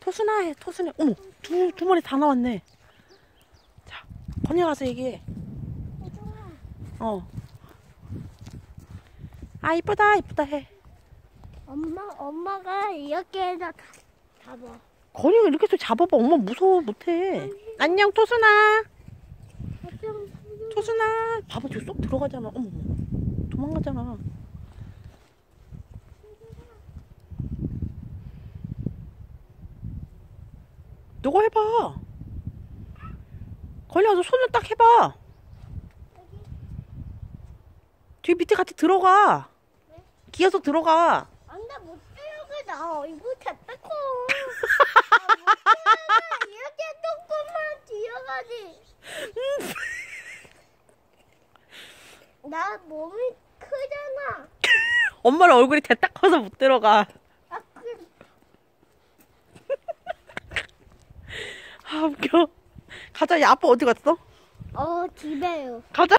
토순아 해 토순이. 어머 두, 두 마리 다 나왔네. 자 건이 가서 얘기해. 어아 이쁘다 이쁘다 해. 엄마 엄마가 이렇게 해서 다 잡아. 건이가 이렇게 해서 잡아봐? 엄마 무서워 못해. 안녕 토순아. 토순아. 봐봐 저기 쏙 들어가잖아. 어머. 도망가잖아 너가 해봐 건이 와서 손을 딱 해봐 뒤 밑에 같이 들어가 기어서 들어가 안돼 못 들어가 나. 아, 못 들어가. 이렇게 조금만 뛰어가지. 나 몸이 크잖아. 엄마는 얼굴이 대딱 커서 못 들어가 아, 그, 아 웃겨 가자 야 아빠 어디 갔어? 어 집에요. 가자